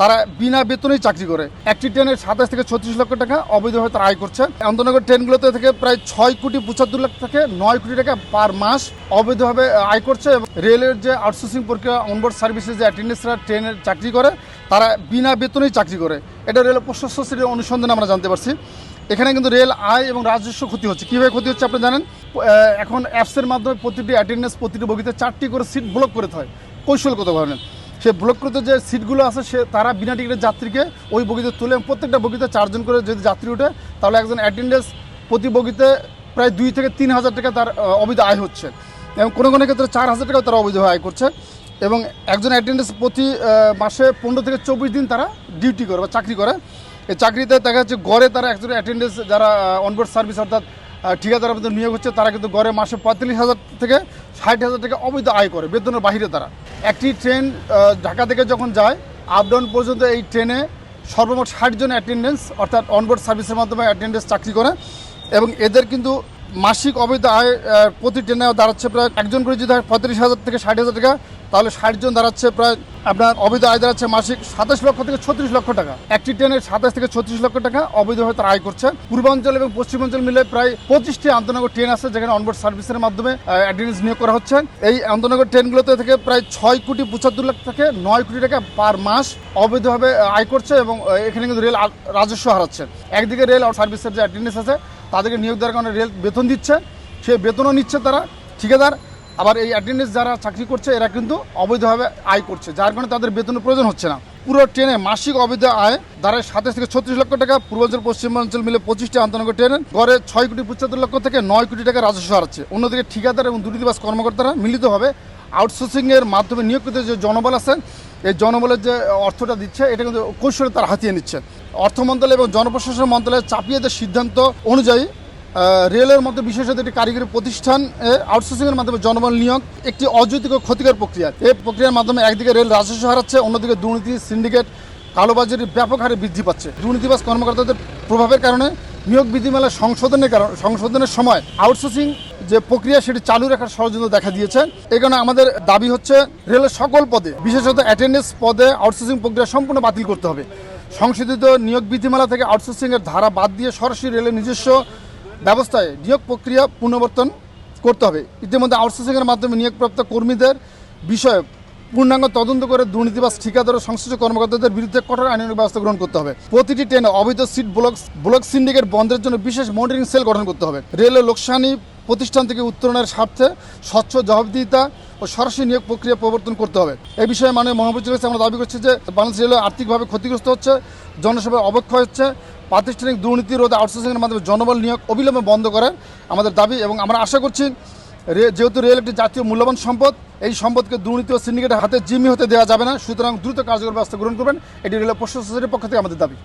তারা বিনা বেতনেই চাকরি করে। একটি ট্রেনের সাতাশ থেকে ছত্রিশ লক্ষ টাকা অবৈধভাবে তারা আয় করছে। অন্তনগর ট্রেনগুলোতে থেকে প্রায় ছয় কোটি পঁচাত্তর লাখ থেকে নয় কোটি টাকা পার মাস অবৈধভাবে আয় করছে রেলের যে আউটসোর্সিং প্রক্রিয়া অনবোর্ড সার্ভিসে যে অ্যাটেন্ডেন্সরা ট্রেনের চাকরি করে, তারা বিনা বেতনেই চাকরি করে। এটা রেল প্রশাসন শ্রেণির অনুসন্ধানে আমরা জানতে পারছি। এখানে কিন্তু রেল আয় এবং রাজস্ব ক্ষতি হচ্ছে। কীভাবে ক্ষতি হচ্ছে আপনি জানেন? এখন অ্যাপসের মাধ্যমে প্রতিটি অ্যাটেন্ডেন্স প্রতিটি বগিতে চারটি করে সিট ব্লক করে হয়। কৌশলগত ধরনের সে ব্লক করতে যে সিটগুলো আছে, সে তারা বিনা টিকিটের যাত্রীকে ওই বগিতে তুলে প্রত্যেকটা বগিতে চারজন করে যদি যাত্রী ওঠে, তাহলে একজন অ্যাটেন্ডেন্স প্রতি বগিতে প্রায় দুই থেকে তিন হাজার টাকা তার অবৈধ আয় হচ্ছে। এবং কোনো কোনো ক্ষেত্রে চার হাজার টাকাও তারা অবৈধ আয় করছে। এবং একজন অ্যাটেন্ডেন্স প্রতি মাসে পনেরো থেকে চব্বিশ দিন তারা ডিউটি করে বা চাকরি করে। এই চাকরিতে দেখা যাচ্ছে গড়ে তারা একজন অ্যাটেন্ডেন্স যারা অনবোর্ড সার্ভিস অর্থাৎ ঠিকাদার আমাদের নিয়োগ হচ্ছে, তারা কিন্তু গড়ে মাসে পঁয়তাল্লিশ হাজার থেকে ষাট হাজার টাকা অবৈধ আয় করে, বেতনের বাহিরে তারা। একটি ট্রেন ঢাকা থেকে যখন যায় আপডাউন পর্যন্ত এই ট্রেনে সর্বমোট ষাটজন অ্যাটেন্ডেন্স অর্থাৎ অনবোর্ড সার্ভিসের মাধ্যমে অ্যাটেন্ডেন্স চাকরি করে। এবং এদের কিন্তু মাসিক অবৈধ আয় প্রতি ট্রেনে দাঁড়াচ্ছে প্রায়, একজন করে যদি হয় পঁয়ত্রিশ হাজার থেকে ষাট হাজার টাকা, তাহলে ষাটজন দাঁড়াচ্ছে প্রায় আপনার অবৈধ আয় দাঁড়াচ্ছে মাসিক সাতাশ লক্ষ থেকে ছত্রিশ লক্ষ টাকা। একটি ট্রেনের সাতাশ থেকে ছত্রিশ লক্ষ টাকা অবৈধভাবে তারা আয় করছে। পূর্বাঞ্চল এবং পশ্চিমাঞ্চল মিলে প্রায় পঁচিশটি আন্তনগর ট্রেন আছে যেখানে অনবোর্ড সার্ভিসের মাধ্যমে অ্যাটেন্ডেন্স নিয়োগ করা হচ্ছে। এই আন্তনগর ট্রেনগুলোতে থেকে প্রায় ছয় কোটি পঁচাত্তর লাখ থেকে নয় কোটি টাকা পার মাস অবৈধভাবে আয় করছে এবং এখানে কিন্তু রেল রাজস্ব হারাচ্ছে। একদিকে রেল সার্ভিসের যে অ্যাটেন্ডেন্স আছে, তাদেরকে নিয়োগ দেওয়ার কারণে রেল বেতন দিচ্ছে। সে বেতনও নিচ্ছে তারা। ঠিকাদার আবার এই অ্যাটেন্ডেন্স যারা চাকরি করছে, এরা কিন্তু অবৈধভাবে আয় করছে, যার কারণে তাদের বেতনের প্রয়োজন হচ্ছে না। পুরো ট্রেনে মাসিক অবৈধ আয় দাঁড়ায় সাতাশ থেকে ছত্রিশ লক্ষ টাকা, পূর্বাঞ্চল, পশ্চিমাঞ্চল মিলে পঁচিশটি আন্তনগর ট্রেনের গড়ে ছয় কোটি পঁচাত্তর লক্ষ থেকে নয় কোটি টাকা রাজস্ব হারাচ্ছে। অন্যদিকে ঠিকাদার এবং দুর্নীতিবাস কর্মকর্তারা মিলিতভাবে আউটসোর্সিংয়ের মাধ্যমে নিয়োগকৃত যে জনবল আছে, এই জনবলের যে অর্থটা দিচ্ছে, এটা কিন্তু কৌশলে তারা হাতিয়ে নিচ্ছে। অর্থ মন্ত্রণালয় এবং জনপ্রশাসন মন্ত্রণালয়ের চাপিয়ে দেওয়ার সিদ্ধান্ত অনুযায়ী রেলের মধ্যে বিশেষত একটি কারিগরি প্রতিষ্ঠান আউটসোর্সিংয়ের মাধ্যমে জনবল নিয়োগ, একটি অযৌতিক ক্ষতিকর প্রক্রিয়া। এই প্রক্রিয়ার মাধ্যমে একদিকে রেল রাজস্ব হারাচ্ছে, অন্যদিকে দুর্নীতি সিন্ডিকেট কালোবাজারি ব্যাপক হারে বৃদ্ধি পাচ্ছে। দুর্নীতিবাজ কর্মকর্তাদের প্রভাবের কারণে নিয়োগ বিধিমালা সংশোধনের কারণ সংশোধনের সময় আউটসোর্সিং যে প্রক্রিয়া, সেটি চালু রাখার ষড়যন্ত্র দেখা দিয়েছে। এই কারণে আমাদের দাবি হচ্ছে, রেলের সকল পদে, বিশেষত অ্যাটেন্ডেন্স পদে আউটসোর্সিং প্রক্রিয়া সম্পূর্ণ বাতিল করতে হবে। সংশোধিত নিয়োগ বিধিমালা থেকে আউটসোর্সিংয়ের ধারা বাদ দিয়ে সরাসরি রেলের নিজস্ব ব্যবস্থায় নিয়োগ প্রক্রিয়া পুনর্বর্তন করতে হবে। ইতিমধ্যে আউটসোর্সিংয়ের মাধ্যমে নিয়োগপ্রাপ্ত কর্মীদের বিষয়ে পূর্ণাঙ্গ তদন্ত করে দুর্নীতি বা ঠিকাদার ও সংশ্লিষ্ট কর্মকর্তাদের বিরুদ্ধে কঠোর আইনের ব্যবস্থা গ্রহণ করতে হবে। প্রতিটি ট্রেনে অবৈধ সিট ব্লক ব্লক সিন্ডিকেট বন্ধের জন্য বিশেষ মনিটরিং সেল গঠন করতে হবে। রেলের লোকসানি প্রতিষ্ঠান থেকে উত্তরণের স্বার্থে স্বচ্ছ জবাবদিহিতা ও সরাসরি নিয়োগ প্রক্রিয়া প্রবর্তন করতে হবে। এই বিষয়ে মাননীয় মহাপ্রচুর কাছে আমরা দাবি করছি যে বাংলাদেশ রেলওয়ে আর্থিকভাবে ক্ষতিগ্রস্ত হচ্ছে জনসেবা অবক্ষয় হচ্ছে প্রাতিষ্ঠানিক দুর্নীতি রোধে আউটসোর্সিংয়ের মাধ্যমে জনবল নিয়োগ অবিলম্বে বন্ধ করার আমাদের দাবি এবং আমরা আশা করছি যেহেতু রেল একটি জাতীয় মূল্যবান সম্পদ, এই সম্পদকে দুর্নীতি ও সিন্ডিকেটের হাতে জিম্মি হতে দেওয়া যাবে না। সুতরাং দ্রুত কার্যকর ব্যবস্থা গ্রহণ করবেন। এটি রেলের প্রশাসনের পক্ষ থেকে আমাদের দাবি।